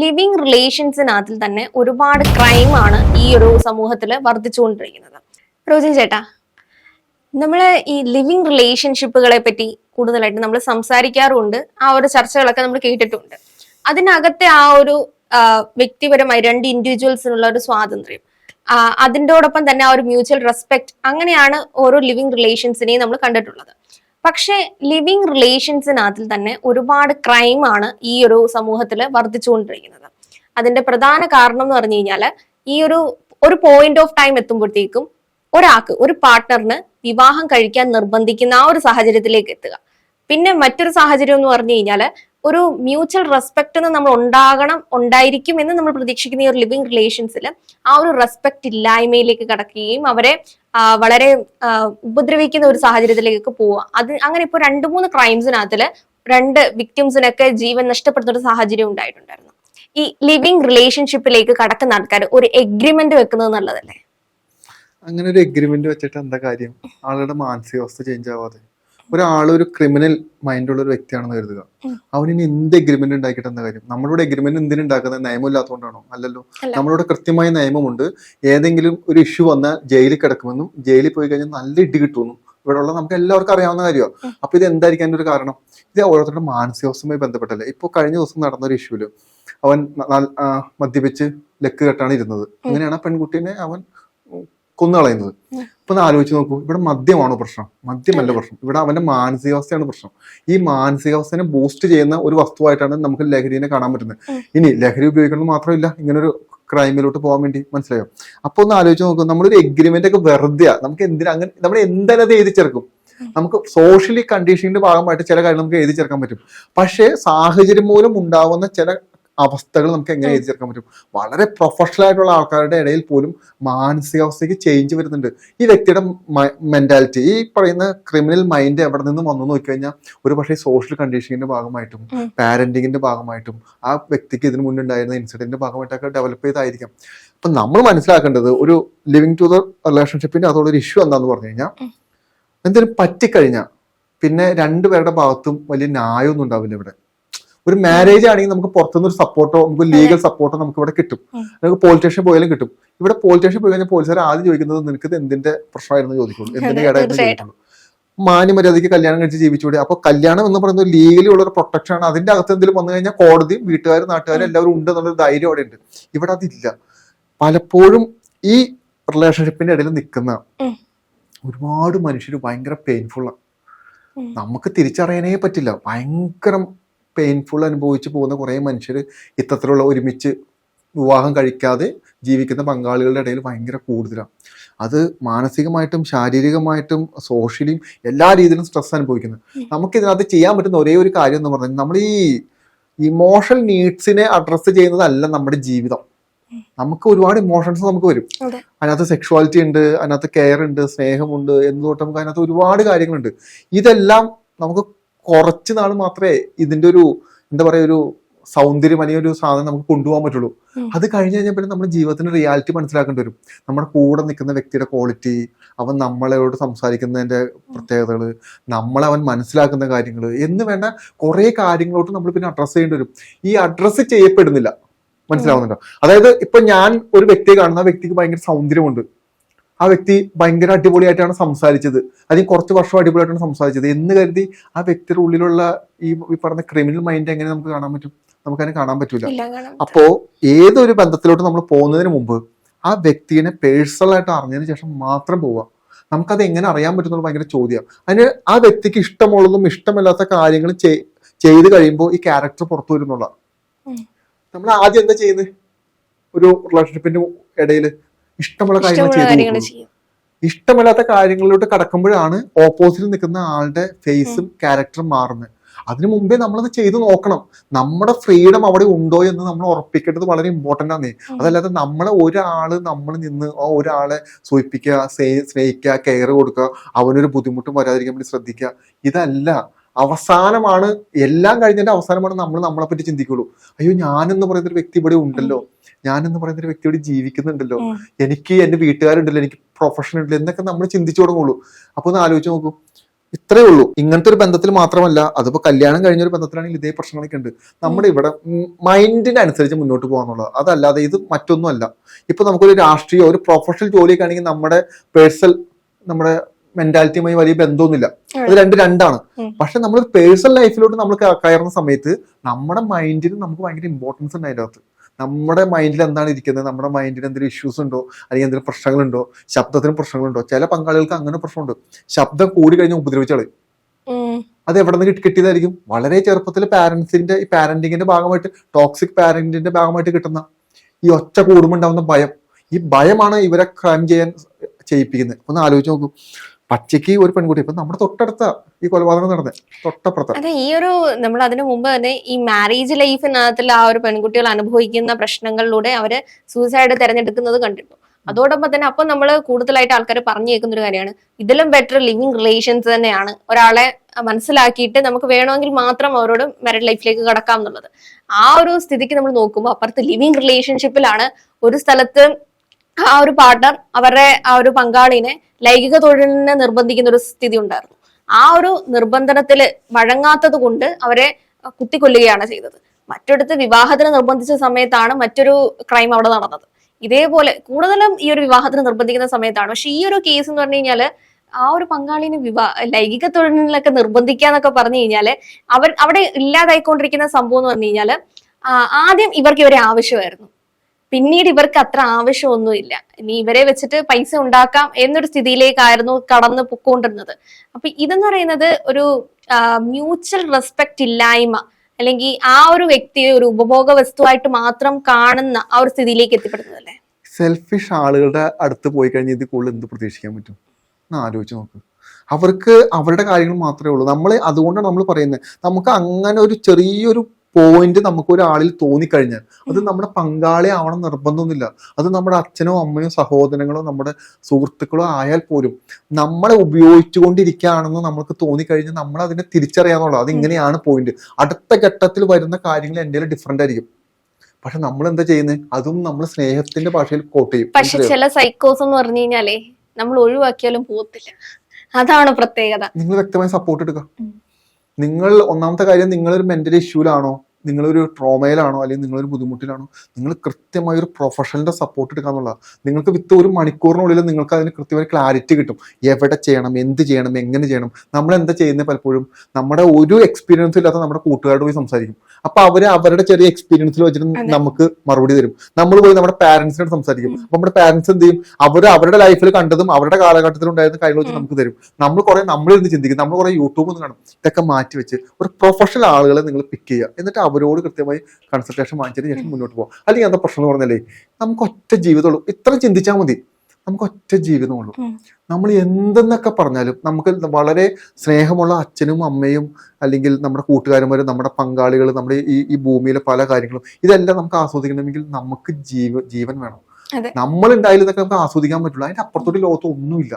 Living റിലേഷൻസിനകത്തിൽ തന്നെ ഒരുപാട് ക്രൈമാണ് ഈ ഒരു സമൂഹത്തിൽ വർദ്ധിച്ചുകൊണ്ടിരിക്കുന്നത്. റോജിൻ ചേട്ടാ നമ്മൾ ഈ ലിവിങ് റിലേഷൻഷിപ്പുകളെ പറ്റി കൂടുതലായിട്ട് നമ്മൾ സംസാരിക്കാറുണ്ട്. ആ ഒരു ചർച്ചകളൊക്കെ നമ്മൾ കേട്ടിട്ടുണ്ട്. അതിനകത്തെ ആ ഒരു വ്യക്തിപരമായി രണ്ട് ഇൻഡിവിജ്വൽസിനുള്ള ഒരു സ്വാതന്ത്ര്യം അതിന്റെ തന്നെ ആ ഒരു മ്യൂച്വൽ റെസ്പെക്ട് അങ്ങനെയാണ് ഓരോ ലിവിങ് റിലേഷൻസിനെയും നമ്മൾ കണ്ടിട്ടുള്ളത്. പക്ഷേ ലിവിങ് റിലേഷൻസിനകത്തിൽ തന്നെ ഒരുപാട് ക്രൈമാണ് ഈ ഒരു സമൂഹത്തിൽ വർദ്ധിച്ചുകൊണ്ടിരിക്കുന്നത്. അതിന്റെ പ്രധാന കാരണം എന്ന് പറഞ്ഞു കഴിഞ്ഞാൽ ഈ ഒരു ഒരു പോയിന്റ് ഓഫ് ടൈം എത്തുമ്പോഴത്തേക്കും ഒരാൾക്ക് ഒരു പാർട്ട്ണറിന് വിവാഹം കഴിക്കാൻ നിർബന്ധിക്കുന്ന ആ ഒരു സാഹചര്യത്തിലേക്ക് എത്തുക. പിന്നെ മറ്റൊരു സാഹചര്യം എന്ന് പറഞ്ഞു കഴിഞ്ഞാൽ ഒരു മ്യൂച്വൽ റെസ്പെക്ട് എന്ന് നമ്മൾ ഉണ്ടാകണം ഉണ്ടായിരിക്കും എന്ന് നമ്മൾ പ്രതീക്ഷിക്കുന്ന ഈ ഒരു ലിവിങ് റിലേഷൻസിൽ ആ ഒരു റെസ്പെക്ട് ഇല്ലായ്മയിലേക്ക് കടക്കുകയും അവരെ വളരെ ഉപദ്രവിക്കുന്ന ഒരു സാഹചര്യത്തിലേക്ക് പോവുക. അത് അങ്ങനെ ഇപ്പോൾ രണ്ട് മൂന്ന് ക്രൈംസിനകത്തിൽ രണ്ട് വിക്ടിംസിനൊക്കെ ജീവൻ നഷ്ടപ്പെടുന്ന ഒരു സാഹചര്യം ഉണ്ടായിട്ടുണ്ടായിരുന്നു. ഈ ലിവിങ് റിലേഷൻഷിപ്പിലേക്ക് കടക്കുന്ന ആൾക്കാർ ഒരു എഗ്രിമെന്റ് വെക്കുന്നത് നല്ലതല്ലേ? അങ്ങനെ ഒരു എഗ്രിമെന്റ് വെച്ചിട്ട് എന്താ കാര്യം? ആളുടെ മാനസികാവസ്ഥ ചേഞ്ച് ആവാതെ. ഒരാൾ ഒരു ക്രിമിനൽ ഉള്ള ഒരു വ്യക്തിയാണെന്ന് കരുതുക. അവന് അവനിനി എന്ത് എഗ്രിമെന്റ് ഉണ്ടാക്കിയിട്ട് എന്താ കാര്യം? നമ്മളോട് എഗ്രിമെന്റ് എന്തിനു ഉണ്ടാക്കുന്നത്? നിയമമില്ലാത്തതുകൊണ്ടാണോ അല്ലല്ലോ. നമ്മളോട് കൃത്യമായ നിയമമുണ്ട്. ഏതെങ്കിലും ഒരു ഇഷ്യൂ വന്നാൽ ജയിലിൽ കിടക്കുമെന്നും ജയിലിൽ പോയി കഴിഞ്ഞാൽ നല്ല ഇടി കിട്ടുമെന്നും. ഇവിടെ ഉള്ള നമുക്ക് എല്ലാവർക്കും അറിയാവുന്ന കാര്യമാണ്. അപ്പൊ ഇത് എന്തായിരിക്കാൻ ഒരു കാരണം? ഇത് ഓരോരുത്തരുടെ മാനസികാവസ്ഥയുമായി ബന്ധപ്പെട്ടല്ലേ ഇപ്പൊ കഴിഞ്ഞ ദിവസം നടന്ന ഒരു ഇഷ്യൂൽ അവൻ മദ്യപിച്ച് ലക്ക് കെട്ടാണ് ഇരുന്നത്. അങ്ങനെയാണ് ആ പെൺകുട്ടീനെ അവൻ കൊന്നു കളയുന്നത്. അപ്പൊ ഒന്ന് ആലോചിച്ച് നോക്കൂ. ഇവിടെ മദ്യമാണോ പ്രശ്നം? മദ്യമല്ല പ്രശ്നം. ഇവിടെ അവന്റെ മാനസികാവസ്ഥയാണ് പ്രശ്നം. ഈ മാനസികാവസ്ഥനെ ബൂസ്റ്റ് ചെയ്യുന്ന ഒരു വസ്തുവായിട്ടാണ് നമുക്ക് ലഹരിനെ കാണാൻ പറ്റുന്നത്. ഇനി ലഹരി ഉപയോഗിക്കുന്നത് മാത്രമല്ല ഇങ്ങനൊരു ക്രൈമിലോട്ട് പോകാൻ വേണ്ടി മനസ്സിലായോ? അപ്പൊ ഒന്ന് ആലോചിച്ച് നോക്കും. നമ്മളൊരു എഗ്രിമെന്റ് ഒക്കെ വെറുതെ നമുക്ക് എന്തിനാ അങ്ങനെ നമ്മൾ എന്തായാലും അത് എഴുതി ചേർക്കും നമുക്ക് സോഷ്യലി കണ്ടീഷനിന്റെ ഭാഗമായിട്ട് ചില കാര്യങ്ങൾ നമുക്ക് എഴുതി ചേർക്കാൻ പറ്റും. പക്ഷേ സാഹചര്യം മൂലം ഉണ്ടാവുന്ന ചില അവസ്ഥകൾ നമുക്ക് എങ്ങനെ എഴുതി ചേർക്കാൻ പറ്റും? വളരെ പ്രൊഫഷണൽ ആയിട്ടുള്ള ആൾക്കാരുടെ ഇടയിൽ പോലും മാനസികാവസ്ഥയ്ക്ക് ചേഞ്ച് വരുന്നുണ്ട്. ഈ വ്യക്തിയുടെ മെന്റാലിറ്റി ഈ പറയുന്ന ക്രിമിനൽ മൈൻഡ് എവിടെ നിന്ന് വന്നു നോക്കി കഴിഞ്ഞാൽ ഒരു പക്ഷേ സോഷ്യൽ കണ്ടീഷനിങ്ങിന്റെ ഭാഗമായിട്ടും. പാരന്റിങ്ങിന്റെ ഭാഗമായിട്ടും ആ വ്യക്തിക്ക് ഇതിനു മുന്നേ ഉണ്ടായിരുന്ന ഇൻസിഡന്റിന്റെ ഭാഗമായിട്ടൊക്കെ ഡെവലപ്പ് ചെയ്തായിരിക്കാം. അപ്പൊ നമ്മൾ മനസ്സിലാക്കേണ്ടത് ഒരു ലിവിങ് ടു ദ റിലേഷൻഷിപ്പിന്റെ അതോടെ ഒരു ഇഷ്യൂ എന്താന്ന് പറഞ്ഞു കഴിഞ്ഞാൽ. എന്തെങ്കിലും പറ്റിക്കഴിഞ്ഞാൽ പിന്നെ രണ്ടുപേരുടെ ഭാഗത്തും വലിയ ന്യായമൊന്നും ഉണ്ടാവില്ല ഇവിടെ. ഒരു മാരേജ് ആണെങ്കിൽ നമുക്ക് പുറത്തുനിന്ന് ഒരു സപ്പോർട്ടോ നമുക്ക് ലീഗൽ സപ്പോർട്ടോ നമുക്ക് ഇവിടെ കിട്ടും. നമുക്ക് പോലീസ് സ്റ്റേഷൻ പോയാലും കിട്ടും. ഇവിടെ പോലീസ് സ്റ്റേഷൻ പോയി കഴിഞ്ഞാൽ പോലീസുകാർ ആദ്യം ചോദിക്കുന്നത് നിനക്ക് എന്തിന്റെ പ്രശ്നമായിരുന്നു ചോദിക്കുള്ളൂ. എന്തിന്റെ കേടായിരുന്നു. ചോദിക്കുള്ളൂ. മാന്യമര്യാദയ്ക്ക് കല്യാണം കഴിച്ച് ജീവിച്ചുകൂടി അപ്പൊ കല്യാണം എന്ന് പറയുന്നത് ലീഗലി ഉള്ള ഒരു പ്രൊട്ടക്ഷൻ ആണ്. അതിന്റെ അകത്ത് എന്തെങ്കിലും വന്നു കഴിഞ്ഞാൽ കോടതിയും വീട്ടുകാരും നാട്ടുകാരും എല്ലാവരും ഉണ്ട് എന്നുള്ളൊരു ധൈര്യം അവിടെ ഉണ്ട്. ഇവിടെ അതില്ല. പലപ്പോഴും ഈ റിലേഷൻഷിപ്പിന്റെ ഇടയിൽ നിൽക്കുന്ന ഒരുപാട് മനുഷ്യർ ഭയങ്കര പെയിൻഫുള്ളാണ്. നമുക്ക് തിരിച്ചറിയാനേ പറ്റില്ല. ഭയങ്കര പെയിൻഫുൾ അനുഭവിച്ച് പോകുന്ന കുറേ മനുഷ്യർ ഇത്തരത്തിലുള്ള ഒരുമിച്ച് വിവാഹം കഴിക്കാതെ ജീവിക്കുന്ന പങ്കാളികളുടെ ഇടയിൽ ഭയങ്കര കൂടുതലാണ് അത് മാനസികമായിട്ടും ശാരീരികമായിട്ടും സോഷ്യലിയും എല്ലാ രീതിയിലും സ്ട്രെസ് അനുഭവിക്കുന്നത് നമുക്കിതിനകത്ത് നമുക്ക് ചെയ്യാൻ പറ്റുന്ന ഒരേ ഒരു കാര്യം എന്ന് പറഞ്ഞാൽ നമ്മൾ ഈ ഇമോഷണൽ നീഡ്സിനെ അഡ്രസ്സ് ചെയ്യുന്നതല്ല നമ്മുടെ ജീവിതം. നമുക്ക് ഒരുപാട് ഇമോഷൻസ് നമുക്ക് വരും. അതെ. അതിനകത്ത് സെക്ഷുവാലിറ്റി ഉണ്ട് അതിനകത്ത് കെയർ ഉണ്ട് സ്നേഹമുണ്ട് എന്തുകൊണ്ട് നമുക്ക് അതിനകത്ത് ഒരുപാട് കാര്യങ്ങളുണ്ട്. ഇതെല്ലാം നമുക്ക് കുറച്ച് നാൾ മാത്രമേ ഇതിന്റെ ഒരു എന്താ പറയാ ഒരു സൗന്ദര്യം അല്ലെങ്കിൽ ഒരു സാധനം നമുക്ക് കൊണ്ടുപോകാൻ പറ്റുള്ളൂ. അത് കഴിഞ്ഞ് കഴിഞ്ഞാൽ പിന്നെ നമ്മുടെ ജീവിതത്തിന്റെ റിയാലിറ്റി മനസ്സിലാക്കേണ്ടി വരും. നമ്മുടെ കൂടെ നിൽക്കുന്ന വ്യക്തിയുടെ ക്വാളിറ്റി അവൻ നമ്മളോട് സംസാരിക്കുന്നതിന്റെ പ്രത്യേകതകൾ നമ്മളെ അവൻ മനസ്സിലാക്കുന്ന കാര്യങ്ങൾ എന്ന് വേണ്ട കുറെ കാര്യങ്ങളോട്ട് നമ്മൾ പിന്നെ അഡ്രസ്സ് ചെയ്യേണ്ടി വരും. ഈ അഡ്രസ്സ് ചെയ്യപ്പെടുന്നില്ല. മനസ്സിലാവുന്നുണ്ടോ? അതായത് ഇപ്പൊ ഞാൻ ഒരു വ്യക്തിയെ കാണുന്ന വ്യക്തിക്ക് ഭയങ്കര സൗന്ദര്യമുണ്ട്. ആ വ്യക്തി ഭയങ്കര അടിപൊളിയായിട്ടാണ് സംസാരിച്ചത്. അല്ലെങ്കിൽ കുറച്ച് വർഷം അടിപൊളിയായിട്ടാണ് സംസാരിച്ചത്. എന്ന് കരുതി ആ വ്യക്തിയുടെ ഉള്ളിലുള്ള ഈ പറഞ്ഞ ക്രിമിനൽ മൈൻഡ് എങ്ങനെ നമുക്ക് കാണാൻ പറ്റും? നമുക്കതിനെ കാണാൻ പറ്റൂല. അപ്പോ ഏതൊരു ബന്ധത്തിലോട്ട് നമ്മൾ പോകുന്നതിന് മുമ്പ് ആ വ്യക്തിനെ പേഴ്സണൽ ആയിട്ട് അറിഞ്ഞതിന് ശേഷം മാത്രം പോവുക. നമുക്കത് എങ്ങനെ അറിയാൻ പറ്റുന്നുള്ള ഭയങ്കര ചോദ്യം അതിന് ആ വ്യക്തിക്ക് ഇഷ്ടമുള്ളതും ഇഷ്ടമല്ലാത്ത കാര്യങ്ങൾ ചെയ്- ചെയ്ത് കഴിയുമ്പോൾ ഈ ക്യാരക്ടർ പുറത്തു വരുന്നുള്ള നമ്മൾ ആദ്യം എന്താ ചെയ്യുന്നത്? ഒരു റിലേഷൻഷിപ്പിന്റെ ഇടയിൽ ഇഷ്ടമുള്ള കാര്യങ്ങൾ. ചെയ്യും. ഇഷ്ടമില്ലാത്ത കാര്യങ്ങളിലോട്ട് കടക്കുമ്പോഴാണ് ഓപ്പോസിറ്റ് നിൽക്കുന്ന ആളുടെ ഫേസും ക്യാരക്ടറും മാറുന്നത്. അതിനു മുമ്പേ നമ്മളത് ചെയ്തു നോക്കണം. നമ്മുടെ ഫ്രീഡം അവിടെ ഉണ്ടോ എന്ന് നമ്മൾ ഉറപ്പിക്കേണ്ടത് വളരെ ഇമ്പോർട്ടന്റ് ആണ്. അതല്ലാതെ നമ്മളെ ഒരാൾ നമ്മൾ നിന്ന് ആ ഒരാളെ സൂചിപ്പിക്കുക സ്നേ- സ്നേഹിക്കുക കെയർ കൊടുക്കുക അവനൊരു ബുദ്ധിമുട്ടും വരാതിരിക്കാൻ വേണ്ടി ശ്രദ്ധിക്കുക. ഇതല്ല. അവസാനമാണ് എല്ലാം കഴിഞ്ഞതിന്റെ അവസാനമാണ് നമ്മൾ നമ്മളെ പറ്റി ചിന്തിക്കുള്ളൂ. അയ്യോ ഞാനെന്ന് പറയുന്ന ഒരു വ്യക്തി ഇവിടെ ഉണ്ടല്ലോ. ഞാനെന്ന് പറയുന്ന ഒരു വ്യക്തിയോട് ജീവിക്കുന്നുണ്ടല്ലോ. എനിക്ക് എന്റെ വീട്ടുകാരുണ്ടല്ലോ എനിക്ക് പ്രൊഫഷൻ ഉണ്ടല്ലോ എന്നൊക്കെ നമ്മൾ ചിന്തിച്ചു തുടങ്ങുള്ളൂ. അപ്പൊ ഒന്ന് ആലോചിച്ച് നോക്കൂ. ഇത്രേ ഉള്ളൂ. ഇങ്ങനത്തെ ഒരു ബന്ധത്തിൽ മാത്രമല്ല അതിപ്പോ കല്യാണം കഴിഞ്ഞ ഒരു ബന്ധത്തിലാണെങ്കിൽ ഇതേ പ്രശ്നങ്ങളൊക്കെ ഉണ്ട്. നമ്മുടെ ഇവിടെ മൈൻഡിന് അനുസരിച്ച് മുന്നോട്ട് പോകാന്നുള്ളത്. അതല്ലാതെ ഇത് മറ്റൊന്നും അല്ല ഇപ്പൊ നമുക്കൊരു രാഷ്ട്രീയ ഒരു പ്രൊഫഷണൽ ജോലിയൊക്കെ ആണെങ്കിൽ നമ്മുടെ പേഴ്സണൽ നമ്മുടെ മെന്റാലിറ്റിയുമായി വലിയ ബന്ധമൊന്നുമില്ല. അത് രണ്ട് രണ്ടാണ്. പക്ഷെ നമ്മൾ പേഴ്സണൽ ലൈഫിലോട്ട് നമ്മൾ കയറുന്ന സമയത്ത് നമ്മുടെ മൈൻഡിന് നമുക്ക് ഭയങ്കര ഇമ്പോർട്ടൻസ് ഉണ്ട് അതിന്റെ അകത്ത് നമ്മുടെ മൈൻഡിൽ എന്താണ് ഇരിക്കുന്നത്? നമ്മുടെ മൈൻഡിന് എന്തെങ്കിലും ഇഷ്യൂസ് ഉണ്ടോ? അല്ലെങ്കിൽ എന്തെങ്കിലും പ്രശ്നങ്ങളുണ്ടോ? ശബ്ദത്തിന് പ്രശ്നങ്ങളുണ്ടോ? ചില പങ്കാളികൾക്ക് അങ്ങനെ പ്രശ്നമുണ്ട്. ശബ്ദം കൂടി കഴിഞ്ഞാൽ ഉപദ്രവിച്ചാൾ. അത് എവിടെ നിന്ന് കിട്ടി- കിട്ടിയതായിരിക്കും. വളരെ ചെറുപ്പത്തിൽ പാരന്റ്സിന്റെ ഈ പാരന്റിങ്ങിന്റെ ഭാഗമായിട്ട് ടോക്സിക് പാരന്റിന്റെ ഭാഗമായിട്ട് കിട്ടുന്ന ഈ ഒറ്റ കൂടുമ്പോൾ ഉണ്ടാവുന്ന ഭയം. ഈ ഭയമാണ് ഇവരെ ക്രൈം ചെയ്യാൻ ചെയ്യിപ്പിക്കുന്നത്. ഒന്ന് ആലോചിച്ച് നോക്കൂ. പച്ചയ്ക്ക് ഒരു പെൺകുട്ടി. ഇപ്പൊ നമ്മുടെ തൊട്ടടുത്ത ഈ കൊലപാതകം നടന്നത് തൊട്ടപ്പുറത്ത്. അതെ ഈ ഒരു നമ്മൾ അതിനു മുമ്പ് തന്നെ ഈ മാരേജ് ലൈഫിനകത്തിൽ ആ ഒരു പെൺകുട്ടികൾ അനുഭവിക്കുന്ന പ്രശ്നങ്ങളിലൂടെ അവർ സൂസൈഡ് തിരഞ്ഞെടുക്കുന്നത് കണ്ടിട്ടു അതോടൊപ്പം തന്നെ അപ്പൊ നമ്മൾ കൂടുതലായിട്ട് ആൾക്കാർ പറഞ്ഞു കേൾക്കുന്ന ഒരു കാര്യമാണ്. ഇതിലും ബെറ്റർ ലിവിങ് റിലേഷൻസ് തന്നെയാണ് ഒരാളെ മനസ്സിലാക്കിയിട്ട് നമുക്ക് വേണമെങ്കിൽ മാത്രം അവരോട് മാരിഡ് ലൈഫിലേക്ക് കടക്കാം എന്നുള്ളത്. ആ ഒരു സ്ഥിതിക്ക് നമ്മൾ നോക്കുമ്പോൾ അപ്പുറത്ത് ലിവിങ് റിലേഷൻഷിപ്പിലാണ് ഒരു സ്ഥലത്ത് ആ ഒരു പാർട്ണർ അവരുടെ ആ ഒരു പങ്കാളിനെ ലൈംഗിക തൊഴിലിനെ നിർബന്ധിക്കുന്ന ഒരു സ്ഥിതി ഉണ്ടായിരുന്നു. ആ ഒരു നിർബന്ധനത്തിൽ വഴങ്ങാത്തത് കൊണ്ട് അവരെ കുത്തിക്കൊല്ലുകയാണ് ചെയ്തത്. മറ്റൊടുത്ത് വിവാഹത്തിന് നിർബന്ധിച്ച സമയത്താണ് മറ്റൊരു ക്രൈം അവിടെ നടന്നത്. ഇതേപോലെ കൂടുതലും ഈ ഒരു വിവാഹത്തിന് നിർബന്ധിക്കുന്ന സമയത്താണ്. പക്ഷെ ഈ ഒരു കേസ് എന്ന് പറഞ്ഞു കഴിഞ്ഞാൽ ആ ഒരു പങ്കാളിനെ വിവാ ലൈംഗിക തൊഴിലിനൊക്കെ നിർബന്ധിക്കുക എന്നൊക്കെ പറഞ്ഞു കഴിഞ്ഞാൽ അവർ അവിടെ ഇല്ലാതായിക്കൊണ്ടിരിക്കുന്ന സംഭവം എന്ന് പറഞ്ഞു കഴിഞ്ഞാൽ ആദ്യം ഇവർക്ക് ഇവരെ ആവശ്യമായിരുന്നു. പിന്നീട് ഇവർക്ക് അത്ര ആവശ്യമൊന്നുമില്ല. ഇനി ഇവരെ വെച്ചിട്ട് പൈസ ഉണ്ടാക്കാം എന്നൊരു സ്ഥിതിയിലേക്കായിരുന്നു കടന്നു പൊക്കോണ്ടിരുന്നത്. അപ്പൊ ഇതെന്ന് പറയുന്നത് ഒരു മ്യൂച്വൽ റെസ്പെക്ട് ഇല്ലായ്മ അല്ലെങ്കിൽ ആ ഒരു വ്യക്തിയെ ഒരു ഉപഭോഗ വസ്തുവായിട്ട് മാത്രം കാണുന്ന ആ ഒരു സ്ഥിതിയിലേക്ക് എത്തിപ്പെടുന്നതല്ലേ സെൽഫിഷ് ആളുകളുടെ അടുത്ത് പോയി കഴിഞ്ഞാൽ ഇത് കൂടുതൽ എന്ത് പ്രതീക്ഷിക്കാൻ പറ്റും? ഒന്ന് ആലോചിച്ച് നോക്ക്. അവർക്ക് അവരുടെ കാര്യങ്ങൾ മാത്രമേ ഉള്ളൂ. നമ്മൾ അതുകൊണ്ടാണ് നമ്മൾ പറയുന്നത്. നമുക്ക് അങ്ങനെ ഒരു ചെറിയൊരു പോയിന്റ് നമുക്ക് ഒരാളിൽ തോന്നിക്കഴിഞ്ഞാൽ അത് നമ്മുടെ പങ്കാളി ആവണം നിർബന്ധമൊന്നുമില്ല. അത് നമ്മുടെ അച്ഛനോ അമ്മയോ സഹോദരങ്ങളോ നമ്മുടെ സുഹൃത്തുക്കളോ ആയാൽ പോലും നമ്മളെ ഉപയോഗിച്ചുകൊണ്ടിരിക്കുകയാണെന്ന് നമുക്ക് തോന്നിക്കഴിഞ്ഞാൽ നമ്മൾ അതിനെ തിരിച്ചറിയാന്നുള്ളത് അതിങ്ങനെയാണ് പോയിന്റ് അടുത്ത ഘട്ടത്തിൽ വരുന്ന കാര്യങ്ങൾ എന്റെ ഡിഫറെന്റ് ആയിരിക്കും. പക്ഷെ നമ്മൾ എന്താ ചെയ്യുന്നത്? അതും നമ്മൾ സ്നേഹത്തിന്റെ ഭാഷയിൽ കോട്ട് ചെയ്യും. പക്ഷെ ചില സൈക്കോസ് എന്ന് പറഞ്ഞു കഴിഞ്ഞാലേ നമ്മൾ ഒഴിവാക്കിയാലും പോകത്തില്ല അതാണ് പ്രത്യേകത. നിങ്ങൾ വ്യക്തമായി സപ്പോർട്ട് എടുക്കുക. നിങ്ങൾ ഒന്നാമത്തെ കാര്യം നിങ്ങളൊരു മെന്റൽ ഇഷ്യൂലാണോ നിങ്ങളൊരു ട്രോമയിലാണോ അല്ലെങ്കിൽ നിങ്ങളൊരു ബുദ്ധിമുട്ടിലാണോ നിങ്ങൾ കൃത്യമായ ഒരു പ്രൊഫഷണലിന്റെ സപ്പോർട്ട് എടുക്കുക എന്നുള്ളതാണ്. നിങ്ങൾക്ക് വിത്ത് ഒരു മണിക്കൂറിനുള്ളിൽ നിങ്ങൾക്ക് അതിന് കൃത്യമായ ക്ലാരിറ്റി കിട്ടും. എവിടെ ചെയ്യണം എന്ത് ചെയ്യണം എങ്ങനെ ചെയ്യണം നമ്മൾ എന്താ ചെയ്യുന്നത് പലപ്പോഴും? നമ്മുടെ ഒരു എക്സ്പീരിയൻസും ഇല്ലാത്ത നമ്മുടെ കൂട്ടുകാരോട് പോയി സംസാരിക്കും. അപ്പൊ അവർ അവരുടെ ചെറിയ എക്സ്പീരിയൻസിൽ വെച്ചിട്ട് നമുക്ക് മറുപടി തരും. നമ്മൾ പോയി നമ്മുടെ പാരന്റ്സിനോട് സംസാരിക്കും. അപ്പൊ നമ്മുടെ പാരന്റ്സ് എന്ത് ചെയ്യും? അവർ അവരുടെ ലൈഫിൽ കണ്ടതും അവരുടെ കാലഘട്ടത്തിൽ ഉണ്ടായിരുന്ന കാര്യങ്ങൾ വെച്ച് നമുക്ക് തരും. നമ്മൾ കുറെ നമ്മളിരുന്ന് ചിന്തിക്കും. നമ്മൾ കുറെ യൂട്യൂബ് ഒന്ന് കാണും. ഇതൊക്കെ മാറ്റി വെച്ച് ഒരു പ്രൊഫഷണൽ ആളുകളെ നിങ്ങൾ പിക്ക് ചെയ്യുക. എന്നിട്ട് അവരോട് കൃത്യമായി കൺസൾട്ടേഷൻ വാങ്ങിച്ചതിന് ശേഷം മുന്നോട്ട് പോകാം അല്ലെങ്കിൽ എന്താ പ്രശ്നം എന്ന് പറഞ്ഞാലേ നമുക്ക് ഒറ്റ ജീവിതമുള്ളൂ. ഇത്ര ചിന്തിച്ചാൽ മതി. നമുക്ക് ഒറ്റ ജീവിതമുള്ളൂ നമ്മൾ എന്തെന്നൊക്കെ പറഞ്ഞാലും നമുക്ക് വളരെ സ്നേഹമുള്ള അച്ഛനും അമ്മയും അല്ലെങ്കിൽ നമ്മുടെ കൂട്ടുകാരന്മാരും നമ്മുടെ പങ്കാളികൾ നമ്മുടെ ഈ ഈ ഭൂമിയിലെ പല കാര്യങ്ങളും ഇതെല്ലാം നമുക്ക് ആസ്വദിക്കണമെങ്കിൽ നമുക്ക് ജീവ ജീവൻ വേണം. നമ്മൾ ഉണ്ടായാലൊക്കെ നമുക്ക് ആസ്വദിക്കാൻ പറ്റുള്ളൂ അതിന്റെ അപ്പുറത്തോട്ട് ലോകത്ത് ഒന്നുമില്ല.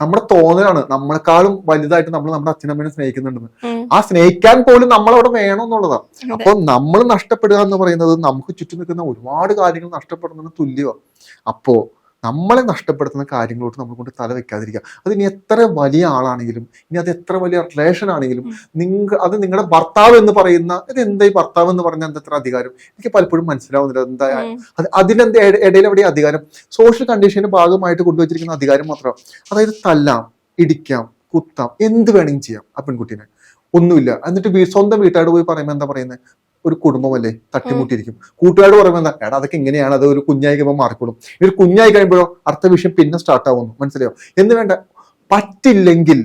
നമ്മുടെ തോന്നലാണ്. നമ്മളെക്കാളും വലുതായിട്ട് നമ്മൾ നമ്മുടെ അച്ഛനമ്മേനെ സ്നേഹിക്കുന്നുണ്ടെന്ന്. ആ സ്നേഹിക്കാൻ പോലും നമ്മളവിടെ വേണം എന്നുള്ളതാണ്. അപ്പൊ നമ്മൾ നഷ്ടപ്പെടുക എന്ന് പറയുന്നത് നമുക്ക് ചുറ്റും നിൽക്കുന്ന ഒരുപാട് കാര്യങ്ങൾ നഷ്ടപ്പെടുന്നതിന് തുല്യമാണ് അപ്പോ നമ്മളെ നഷ്ടപ്പെടുത്തുന്ന കാര്യങ്ങളോട്ട് നമ്മൾ കൊണ്ട് തല വെക്കാതിരിക്കുക. അത് ഇനി എത്ര വലിയ ആളാണെങ്കിലും ഇനി അത് എത്ര വലിയ റിലേഷൻ ആണെങ്കിലും. നിങ്ങൾ അത് നിങ്ങളുടെ ഭർത്താവ് എന്ന് പറയുന്ന ഇത് എന്തായി ഭർത്താവ് എന്ന് പറഞ്ഞാൽ എന്താ അധികാരം? എനിക്ക് പലപ്പോഴും മനസ്സിലാവുന്നില്ല എന്താ ഉം. അത് അതിലെന്ത് ഇടയിൽ എവിടെ അധികാരം? സോഷ്യൽ കണ്ടീഷന്റെ ഭാഗമായിട്ട് കൊണ്ടുവച്ചിരിക്കുന്ന അധികാരം മാത്രമാണ് അതായത് തല്ലാം ഇടിക്കാം കുത്താം എന്ത് വേണമെങ്കിലും ചെയ്യാം ആ പെൺകുട്ടീനെ. ഒന്നുമില്ല. എന്നിട്ട് സ്വന്തം വീട്ടുകാരോട് പോയി പറയുമ്പോൾ എന്താ പറയുന്നത് ഒരു കുടുംബമല്ലേ? തട്ടിമുട്ടിയിരിക്കും. കൂട്ടുകാരോട് പറയുമ്പോൾ എന്താ? എടാ അതൊക്കെ ഇങ്ങനെയാണ്. അത് ഒരു കുഞ്ഞായി കഴിയുമ്പോൾ മാറിക്കോളും. ഒരു കുഞ്ഞായി കഴിയുമ്പോഴോ അടുത്ത വിഷയം പിന്നെ സ്റ്റാർട്ട് ആവുന്നു. മനസ്സിലായോ? എന്ന് വേണ്ട? പറ്റില്ലെങ്കിൽ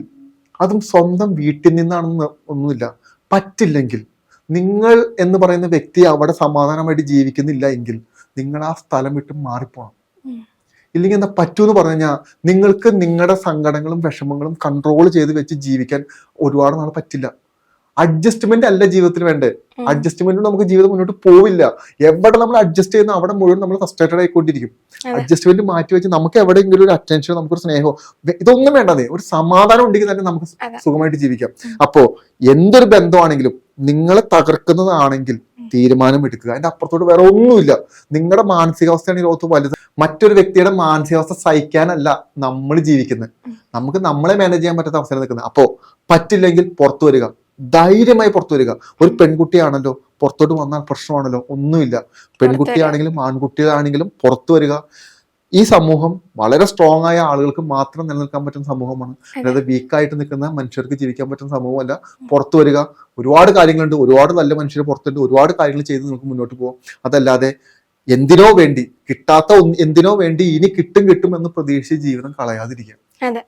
അതും സ്വന്തം വീട്ടിൽ നിന്നാണെന്ന് ഒന്നുമില്ല. പറ്റില്ലെങ്കിൽ നിങ്ങൾ എന്ന് പറയുന്ന വ്യക്തി അവിടെ സമാധാനമായിട്ട് ജീവിക്കുന്നില്ല എങ്കിൽ നിങ്ങൾ ആ സ്ഥലം വിട്ട് മാറിപ്പോണം. ഇല്ലെങ്കിൽ എന്താ പറ്റൂന്ന് പറഞ്ഞു കഴിഞ്ഞാൽ നിങ്ങൾക്ക് നിങ്ങളുടെ സങ്കടങ്ങളും വിഷമങ്ങളും കൺട്രോൾ ചെയ്ത് വെച്ച് ജീവിക്കാൻ ഒരുപാട് നാൾ പറ്റില്ല. അഡ്ജസ്റ്റ്മെന്റ് അല്ല ജീവിതത്തിന് വേണ്ടേ. അഡ്ജസ്റ്റ്മെന്റ് നമുക്ക് ജീവിതം മുന്നോട്ട് പോവില്ല. എവിടെ നമ്മൾ അഡ്ജസ്റ്റ് ചെയ്യുന്ന അവിടെ മുഴുവൻ നമ്മൾ ഫ്രസ്ട്രേറ്റഡ് ആയിക്കൊണ്ടിരിക്കും. അഡ്ജസ്റ്റ്മെന്റ് മാറ്റി വെച്ച് നമുക്ക് എവിടെയെങ്കിലും ഒരു അറ്റൻഷൻ നമുക്കൊരു സ്നേഹമോ ഇതൊന്നും വേണ്ടതേ ഒരു സമാധാനം ഉണ്ടെങ്കിൽ തന്നെ നമുക്ക് സുഖമായിട്ട് ജീവിക്കാം. അപ്പോ എന്തൊരു ബന്ധമാണെങ്കിലും നിങ്ങളെ തകർക്കുന്നതാണെങ്കിൽ തീരുമാനം എടുക്കുക. അതിന്റെ അപ്പുറത്തോട്ട് വേറെ ഒന്നുമില്ല. നിങ്ങളുടെ മാനസികാവസ്ഥയാണ് ഈ ലോകത്ത് വലുത്. മറ്റൊരു വ്യക്തിയുടെ മാനസികാവസ്ഥ സഹിക്കാനല്ല നമ്മൾ ജീവിക്കുന്നത് നമുക്ക് നമ്മളെ മാനേജ് ചെയ്യാൻ പറ്റാത്ത അവസരം നിൽക്കുന്നത്. അപ്പോ പറ്റില്ലെങ്കിൽ പുറത്തു വരിക. ധൈര്യമായി പുറത്തു വരിക. ഒരു പെൺകുട്ടിയാണല്ലോ പുറത്തോട്ട് വന്നാൽ പ്രശ്നമാണല്ലോ ഒന്നുമില്ല. പെൺകുട്ടിയാണെങ്കിലും ആൺകുട്ടിയാണെങ്കിലും പുറത്തു വരിക. ഈ സമൂഹം വളരെ സ്ട്രോങ് ആയ ആളുകൾക്ക് മാത്രം നിലനിൽക്കാൻ പറ്റുന്ന സമൂഹമാണ്. അതായത് വീക്കായിട്ട് നിൽക്കുന്ന മനുഷ്യർക്ക് ജീവിക്കാൻ പറ്റുന്ന സമൂഹമല്ല. പുറത്തു വരിക ഒരുപാട് കാര്യങ്ങളുണ്ട്. ഒരുപാട് നല്ല മനുഷ്യർ പുറത്തുണ്ട്. ഒരുപാട് കാര്യങ്ങൾ ചെയ്ത് നമുക്ക് മുന്നോട്ട് പോകാം അതല്ലാതെ എന്തിനോ വേണ്ടി കിട്ടാത്ത എന്തിനോ വേണ്ടി ഇനി കിട്ടും കിട്ടും എന്ന് പ്രതീക്ഷിച്ച് ജീവിതം കളയാതിരിക്കുക. അതെ.